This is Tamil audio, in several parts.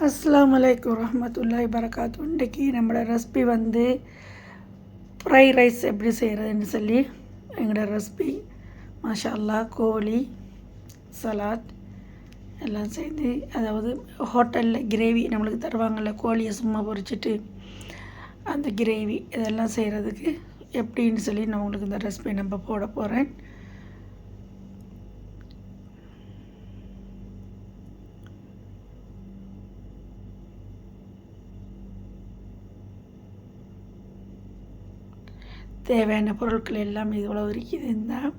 அஸ்லாம் வலைக்கம் ரஹமத்துல்லாய் பரகாத்து இன்றைக்கி நம்மளோட ரெசிபி வந்து ஃப்ரை ரைஸ் எப்படி செய்கிறதுன்னு சொல்லி எங்களோட ரெசிபி. மாஷா கோழி சலாத் எல்லாம் சேர்ந்து அதாவது ஹோட்டலில் கிரேவி நம்மளுக்கு தருவாங்கள்ல கோழியை சும்மா பொரிச்சிட்டு அந்த கிரேவி இதெல்லாம் செய்கிறதுக்கு எப்படின்னு சொல்லி நான் உங்களுக்கு இந்த ரெசிபி நம்ம போட போகிறேன் தேவையான பொருட்கள் எல்லாம் இவ்வளோ இருக்குது. இருந்தால்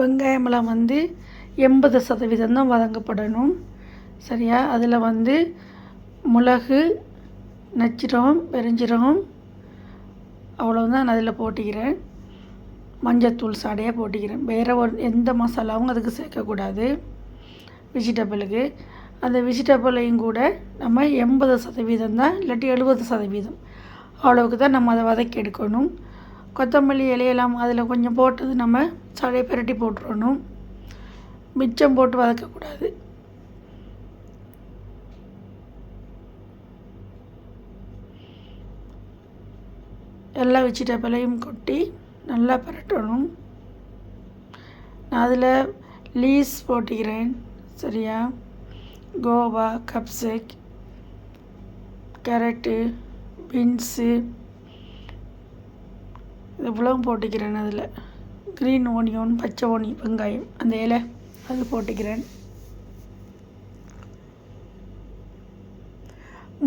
வெங்காயமெல்லாம் வந்து எண்பது சதவீதம் தான் வதங்கப்படணும். சரியா? அதில் வந்து மிளகு நச்சிரகம் பெருஞ்சீரகம் அவ்வளோதான் நான் அதில் போட்டிக்கிறேன். மஞ்சத்தூள் சாடையாக போட்டிக்கிறேன். வேறு ஒரு எந்த மசாலாவும் அதுக்கு சேர்க்கக்கூடாது. வெஜிடபிளுக்கு. அந்த வெஜிடபிளையும் கூட நம்ம எண்பது சதவீதம் தான் இல்லாட்டி எழுபது சதவீதம் அவ்வளோவுக்கு தான் நம்ம அதை வதக்கி எடுக்கணும். கொத்தமல்லி இலையெல்லாம் அதில் கொஞ்சம் போட்டது நம்ம சடையை பிரட்டி போட்டுறணும். மிச்சம் போட்டு வதக்கக்கூடாது. எல்லா வெஜிடபிளையும் கொட்டி நல்லா பரட்டணும். நான் அதில் லீஸ் போட்டுக்கிறேன். சரியா? கோவா கப்சிக் கேரட்டு பீன்ஸு இவ்வளவும் போட்டுக்கிறேன் அதில். க்ரீன் ஓனியன் பச்சை ஓனி வெங்காயம் அந்த இலை அது போட்டுக்கிறேன்.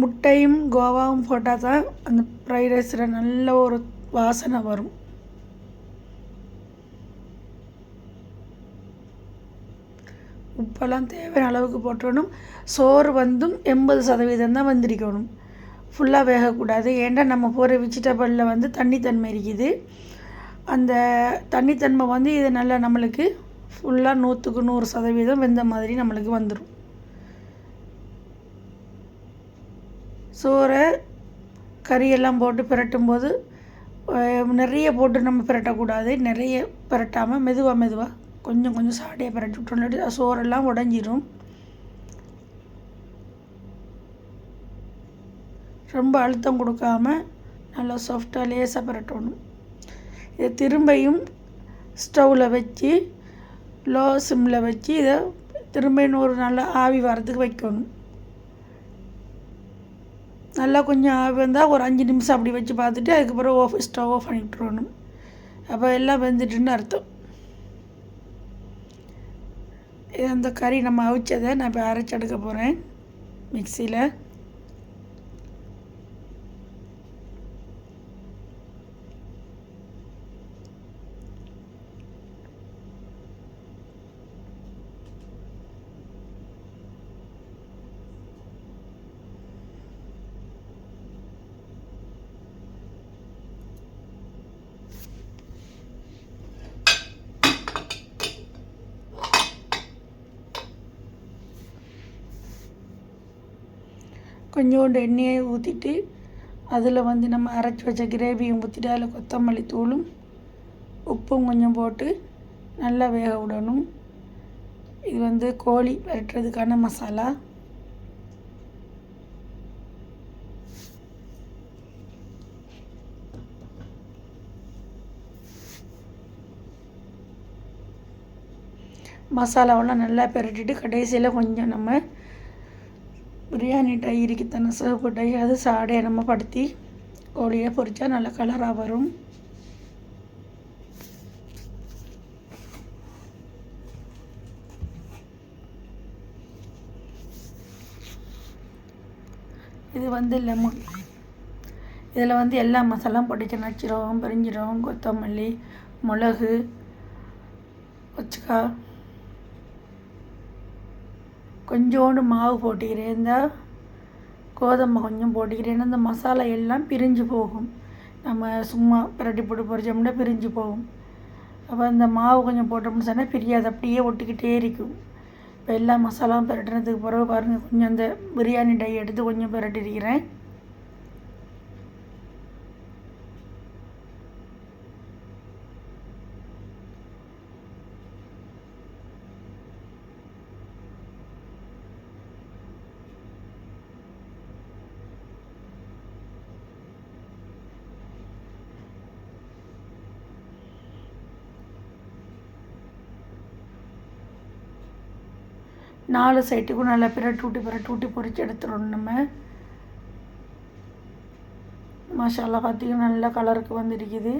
முட்டையும் கோவாவும் போட்டால் தான் அந்த ஃப்ரைட் ரைஸில் நல்ல ஒரு வாசனை வரும். உப்பெல்லாம் தேவையான அளவுக்கு போட்டணும் சோறு வந்தும் எண்பது சதவீதம் தான் வந்திருக்கணும். ஃபுல்லாக வேகக்கூடாது. ஏன்டா நம்ம போகிற வெஜிடபிளில் வந்து தண்ணித்தன்மை இருக்குது. அந்த தண்ணித்தன்மை வந்து இது நல்லா நம்மளுக்கு ஃபுல்லாக நூற்றுக்கு நூறு சதவீதம் வெந்த மாதிரி நம்மளுக்கு வந்துடும் சோறை கறியெல்லாம் போட்டு பிரட்டும்போது நிறைய போட்டு நம்ம பிரட்டக்கூடாது. நிறைய பிரட்டாமல் மெதுவாக மெதுவாக கொஞ்சம் கொஞ்சம் சாடையாக பிரட்டி விட்டோம் சோறெல்லாம் உடஞ்சிரும். ரொம்ப அழுத்தம் கொடுக்காம நல்லா சாஃப்டாக லேசாக பரட்டணும். இதை திரும்பியும் ஸ்டவ்வில் வச்சு லோ சிம்மில் வச்சு இதை திரும்பியும் ஒரு நல்லா ஆவி வரத்துக்கு வைக்கணும். நல்லா கொஞ்சம் ஆவி வந்தால் ஒரு அஞ்சு நிமிஷம் அப்படி வச்சு பார்த்துட்டு அதுக்கப்புறம் ஓஃப் ஸ்டவ் ஆஃப் பண்ணிவிட்ருணும் அப்போ எல்லாம் வெந்துட்டுன்னு அர்த்தம். இது அந்த கறி நம்ம அவிச்சதை நான் இப்போ அரைச்சி எடுக்க போகிறேன் மிக்சியில். கொஞ்சோண்டு எண்ணெயை ஊற்றிட்டு அதில் வந்து நம்ம அரைச்சி வச்ச கிரேவியும் ஊற்றிட்டு அதில் கொத்தமல்லி தூளும் உப்பும் கொஞ்சம் போட்டு நல்லா வேக விடணும். இது வந்து கோழி விரட்டுறதுக்கான மசாலா. மசாலாவெல்லாம் நல்லா பெரட்டிட்டு கடைசியில் கொஞ்சம் நம்ம பிரியாணி டை இருக்குத்தானே சிவப்பு டை. அது சாடையை நம்ம படுத்தி கோழியை பொரித்தா நல்ல கலராக வரும். இது வந்து லெமன் இதில் வந்து எல்லா மசாலாவும் பொடிச்சு நச்சிரம் பெருஞ்சீரகம் கொத்தமல்லி மிளகு கொச்சக்காய் கொஞ்சோண்டு மாவு போட்டுக்கிறேன். இந்த கோதுமை கொஞ்சம் போட்டுக்கிறேன். இந்த மசாலா எல்லாம் பிரிஞ்சு போகும். நம்ம சும்மா பிரட்டி போட்டு பொறிச்சோம்னா பிரிஞ்சு போகும். அப்போ இந்த மாவு கொஞ்சம் போட்டோம்னு சொன்னால் பிரியாது. அப்படியே ஒட்டிக்கிட்டே இருக்கும். இப்போ எல்லா மசாலாவும் பிரட்டினதுக்கு பிறகு பாருங்கள் கொஞ்சம் அந்த பிரியாணி டை எடுத்து கொஞ்சம் பிரட்டிருக்கிறேன். நாலு சைட்டுக்கும் நல்லா பிரட்டு விட்டு பிரட்டு விட்டு பொரிச்சு எடுத்துடணும். நம்ம மசாலா பார்த்திங்கன்னா நல்ல கலருக்கு வந்துருக்குது.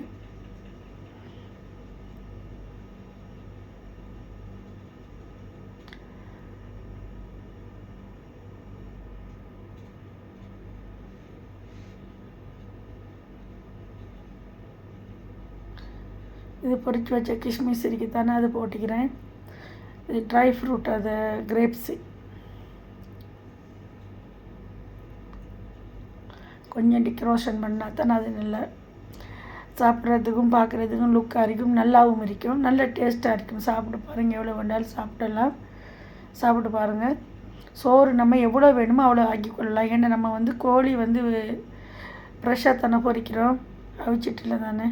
இது பொரிச்சு வச்ச கிஷ்மிஸ் இருக்கு தானே அது போட்டுக்கிறேன். ட்ரை ஃப்ரூட் அது கிரேப்ஸு கொஞ்சம் டிக்ரோஷன் பண்ணால் தானே அது நல்லா சாப்பிட்றதுக்கும் பார்க்குறதுக்கும் லுக்காக இருக்கும் நல்லாவும் இருக்கும். நல்ல டேஸ்ட்டாக இருக்கும். சாப்பிட்டு பாருங்கள் எவ்வளோ வேணாலும் சாப்பிடலாம். சாப்பிட்டு பாருங்கள் சோறு நம்ம எவ்வளோ வேணுமோ அவ்வளோ ஆக்கி கொள்ளலாம். ஏன்னா நம்ம வந்து கோழி வந்து ஃப்ரெஷ்ஷாக தானே பொரிக்கிறோம் அவிச்சிட்டில் தானே.